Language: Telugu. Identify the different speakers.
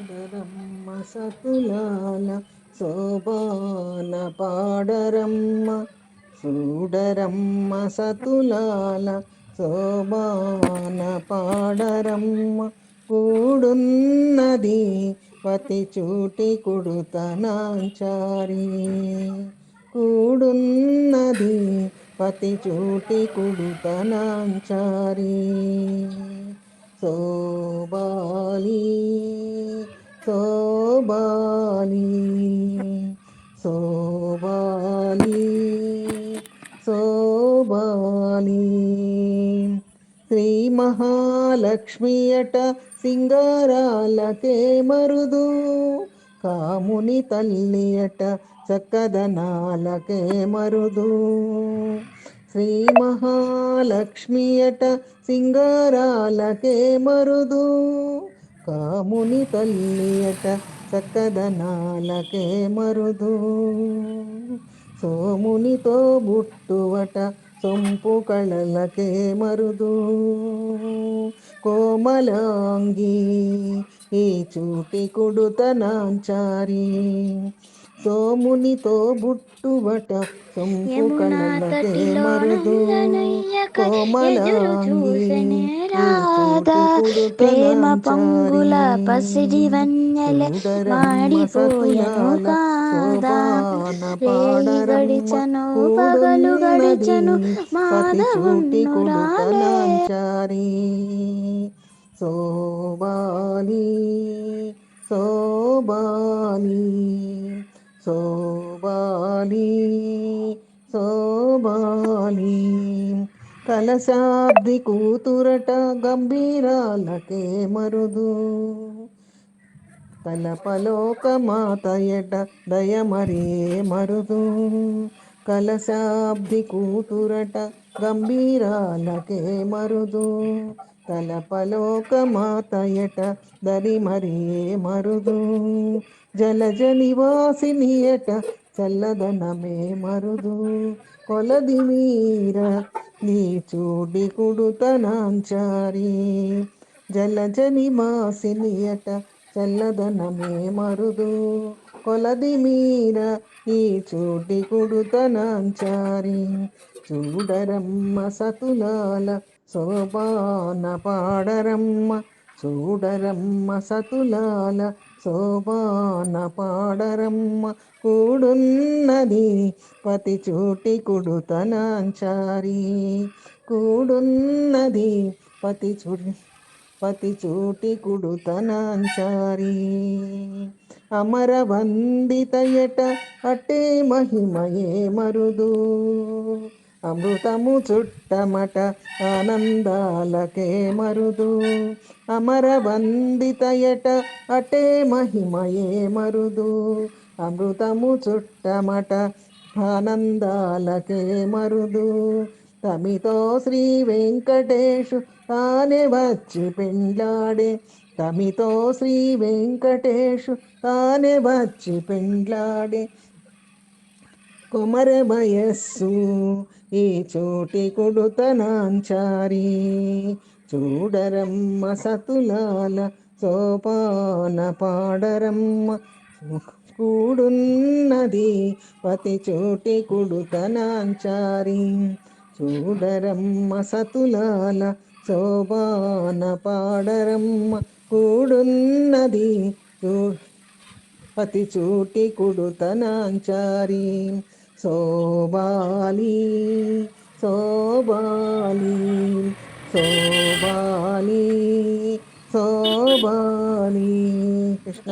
Speaker 1: చూడరమ్మ సతులాల శోభాన పాడరమ్మ. చూడరమ్మ సతులాల శోభాన పాడరమ్మ. కూడున్నది పతి చూటి కుడుతనాచారి. కూడున్నది పతి చూటి కుడుతనాంచారి. శోభాలి శోభాలి శోభాలి శోభాలి శ్రీ మహాలక్ష్మి అట సింగారాలకే మరుదు కాముని తల్లి అట చక్కదనాలకే మరుదు. శ్రీ మహాలక్ష్మి అట సింగారాలకే మరుదు. కాముని తల్లి అట చక్కదనాలకే మరుదు. సోమునితో బుట్టువట సొంపు కళలకే మరుదు. కోమలాంగి ఈ చూటి కుడుతనాంచారి సోమునితో బుట్టువట సొంపు కళలకే మరుదు కోమలాంగి
Speaker 2: ప్రేమ పొంగుల పసిడి వన్నెల మాడిపోయను కాదా. గడిచను పగలు గడిచను మాధవుడు రాలే
Speaker 1: శోభాని శోభాని. శోభాని శోభాని కలశాబ్ది కూతురట గంభీరాలకే మరుదు. కలపలోక మాతయట దయమరే మరుదు. కలశాబ్ది కూతురట గంభీరాలకే మరుదు. తలపలోకమాతయట దరి మరే మరుదు. జలజ నివాసినియట చల్లదనమే మరుదు. కొలది మీర నీ చూడి కుడుతనాంచారి. జలజ నివాసినియట చల్లదనమే మరుదు. కొలది మీర ఈ చూడి కుడుతనాంచారి. చూడరమ్మ సతులాల శోభాన పాడరమ్మ చూడరమ్మ సతులాల శోభాన పాడరమ్మ కూడున్నది పతి చూటి కుడుతనాంచారి. కూడున్నది పతి చూడి పతి చూటి కుడుతనాంచారి. అమర వందితయట అట్టే మహిమయే మరుదు. అమృతము చుట్టమట ఆనందాలకే మరుదు. అమర వందితయట అటే మహిమయే మరుదు. అమృతము చుట్టమట ఆనందాలకే మరుదు. తమితో శ్రీ వెంకటేశు తానే వచ్చి పెండ్లాడే. తమితో శ్రీ వెంకటేశు తానే వచ్చి పెండ్లాడే. కుమర వయస్సు ఈ చోటి కొడుతనాంచారి చూడరమ్మ సతులాల సోపాన పాడరమ్మ కూడున్నది పతి చోటి కుడుతనాంచారి చూడరమ్మ సతులాల శోభాన పాడరమ్మ కూడున్నది చూ పతి చూటి కుడుతనాంచారి శోభాలి శోభాలి శోభాలి శోభాలి కృష్ణ